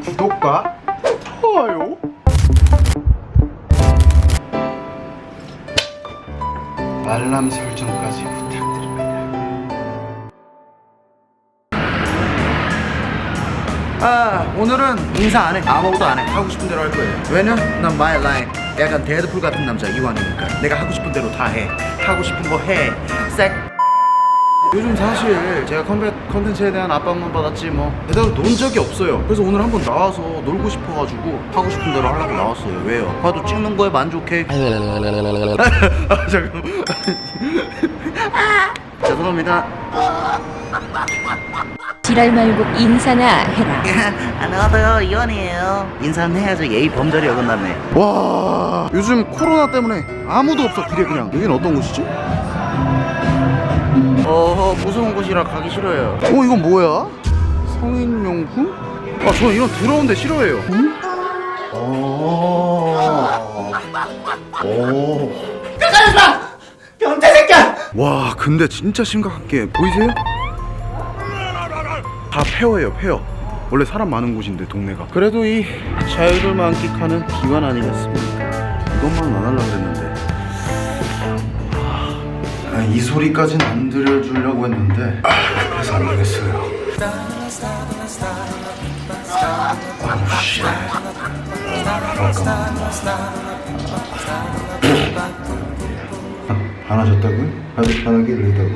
구독과 좋아요. 알람 설정까지 부탁드립니다. 아 오늘은 인사 안해. 아무것도 안해. 하고 싶은 대로 할 거예요. 왜냐? 난 마이 라인 약간 데드풀 같은 남자 이완이니까. 내가 하고 싶은 대로 다 해. 하고 싶은 거해색 요즘 사실 제가 컨텐, 컨텐츠에 대한 압박만 받았지 뭐 제대로 논 적이 없어요. 그래서 오늘 한번 나와서 놀고 싶어가지고 하고 싶은 대로 하려고 나왔어요. 왜요? 봐도 찍는 거에 만족해? 아 잠깐만. 죄송합니다. 지랄 말고 인사나 해라. 안녕하세요. 이원이에요. 인사는 해야죠 예의 범절이 어긋났네. 와 요즘 코로나 때문에 아무도 없어 길에 그냥. 여긴 어떤 곳이지? 어 무서운 곳이라 가기 싫어요 어 이건 뭐야? 성인용품? 아 저는 이런 더러운데 싫어해요 응? 오. 오. 변태 새끼야! 와 근데 진짜 심각한 게 보이세요? 다 폐허예요 폐허 원래 사람 많은 곳인데 동네가 그래도 이 자유를 만끽하는 기관 아니겠습니까 이것만 안 하려고 그랬는데 아, 이 소리까지는 안 들려주려고 했는데 아, 그래서 안 되겠어요 아우 씨 반하셨다고요? 아주 반하게 되다고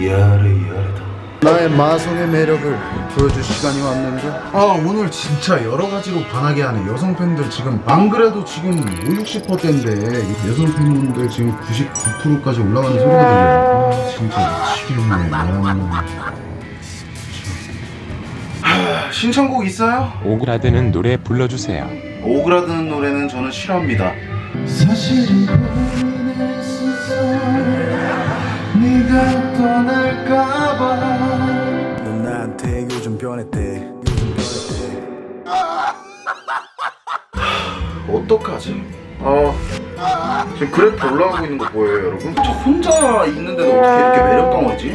야래 야래다 나의 마성의 매력을 보여줄 시간이 왔는데 아 오늘 진짜 여러 가지로 반하게 하는 여성 팬들 지금 안 그래도 지금 5, 60%대인데 여성 팬분들 지금 99%까지 올라가는 소리가 들려요 아 진짜 미치겠네 아, 신청곡 있어요? 오그라드는 노래 불러주세요. 오그라드는 노래는 저는 싫어합니다. 사실은 고민했었어 네가 떠날까봐 넌 나한테 요즘 변했대 요즘 변했대 어떡하지? 아 지금 그래프 올라가고 있는 거 보여요 여러분? 저 혼자 있는데도 어떻게 이렇게 매력덩어리지?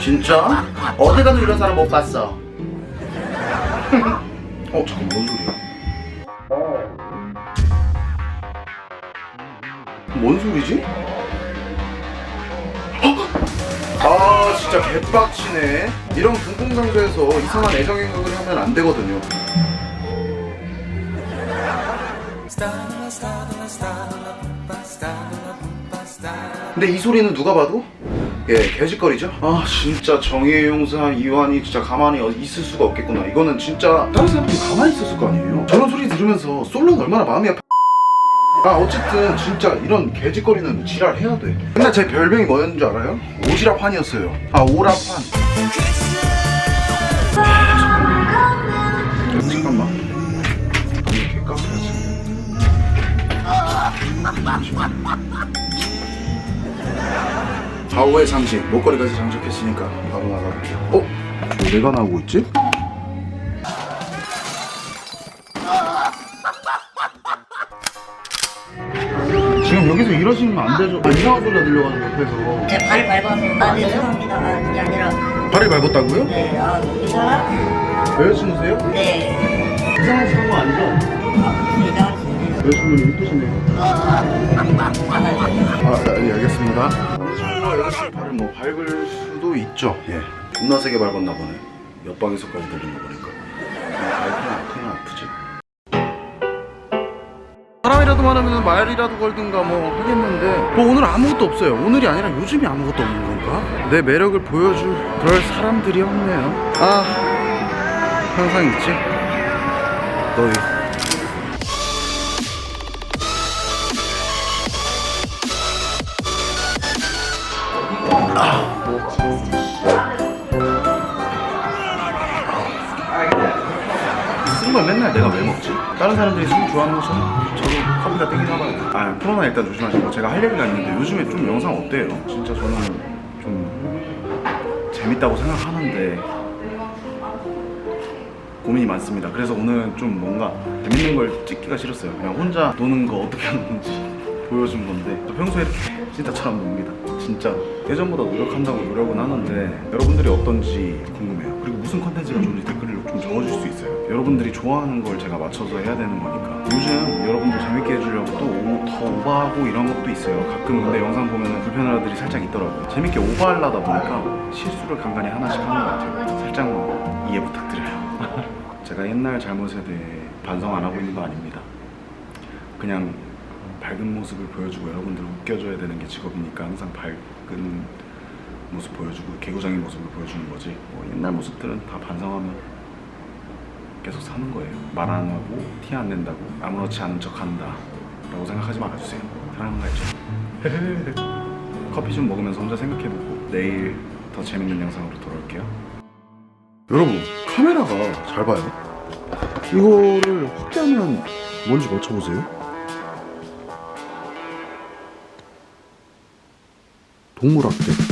진짜? 어디 가도 이런 사람 못 봤어 어 잠깐 뭔 소리야 뭔 소리지? 아 진짜 개빡치네. 이런 공공장소에서 이상한 애정 행각을 하면 안 되거든요. 근데 이 소리는 누가 봐도? 예 개짓거리죠? 아 진짜 정의의 용사 이완이 진짜 가만히 어- 있을 수가 없겠구나. 이거는 진짜 다른 사람들이 가만히 있었을 거 아니에요? 저런 소리 들으면서 솔로는 얼마나 마음이 아파 아 어쨌든 진짜 이런 개짓거리는 지랄 해야 돼 근데 제 별명이 뭐였는 줄 알아요? 오지랖환이었어요 아 오랍환 잠깐만 좌우의 장식 목걸이까지 장식했으니까 바로 나가볼게요 어? 왜 내가 나오고 있지? 여기서 이러시면 안 되죠 아, 이상한 소리가 들려가지고 옆에서 네, 발을 밟아서 아, 네, 죄송합니다. 아, 그게 아니라 발을 밟았다고요? 네, 아, 괜찮아? 여자친구세요? 네, 이상한 거 아니죠? 아, 이상한. 여자친구는 이쁘시네요 아, 네. 아, 예, 알겠습니다. 남자친구가 여자친구 발을 뭐 밟을 수도 있죠. 예. 존나 세게 밟았나 보네. 옆방에서까지 들린 거 보니까. 사람이라도 많으면 말이라도 걸든가 뭐 하겠는데 뭐 오늘 아무것도 없어요. 오늘이 아니라 요즘이 아무것도 없는 건가? 내 매력을 보여줄 그럴 사람들이 없네요. 아, 항상 있지. 너희. 쓴 걸 맨날 내가 왜 먹지? 다른 사람들이 술 좋아하는 것처럼 저도 커피가 땡기나 봐요. 아, 코로나 일단 조심하시고 제가 할 얘기가 있는데 요즘에 좀 영상 어때요? 진짜 저는 좀 재밌다고 생각하는데 고민이 많습니다. 그래서 오늘 좀 뭔가 재밌는 걸 찍기가 싫었어요. 그냥 혼자 노는 거 어떻게 하는지 보여준 건데 저 평소에 이렇게 진짜처럼 놉니다. 진짜 예전보다 노력한다고 노력은 하는데 여러분들이 어떤지 궁금해요. 그리고 무슨 컨텐츠가 좋은지 댓글로 좀 적어줄 수 있어요. 여러분들이 좋아하는 걸 제가 맞춰서 해야 되는 거니까. 요즘 여러분들 재밌게 해주려고 또 오- 더 오버하고 이런 것도 있어요. 가끔 근데 영상 보면 불편한 애들이 살짝 있더라고요. 재밌게 오버하려다 보니까 실수를 간간히 하나씩 하는 것 같아요. 살짝만 이해 부탁드려요. 제가 옛날 잘못에 대해 반성 안 하고 있는 거 아닙니다. 그냥 밝은 모습을 보여주고 여러분들 웃겨줘야 되는 게 직업이니까 항상 밝은 모습 보여주고 개구장인 모습을 보여주는 거지. 뭐 옛날 모습들은 다 반성하면 계속 사는 거예요. 말 안 하고 티 안 낸다고 아무렇지 않은 척 한다. 라고 생각하지 말아주세요. 사랑하는 거 알죠? 커피 좀 먹으면서 혼자 생각해보고 내일 더 재밌는 영상으로 돌아올게요. 여러분 카메라가 잘 봐요? 이거를 확대하면 뭔지 맞춰보세요. 동물학대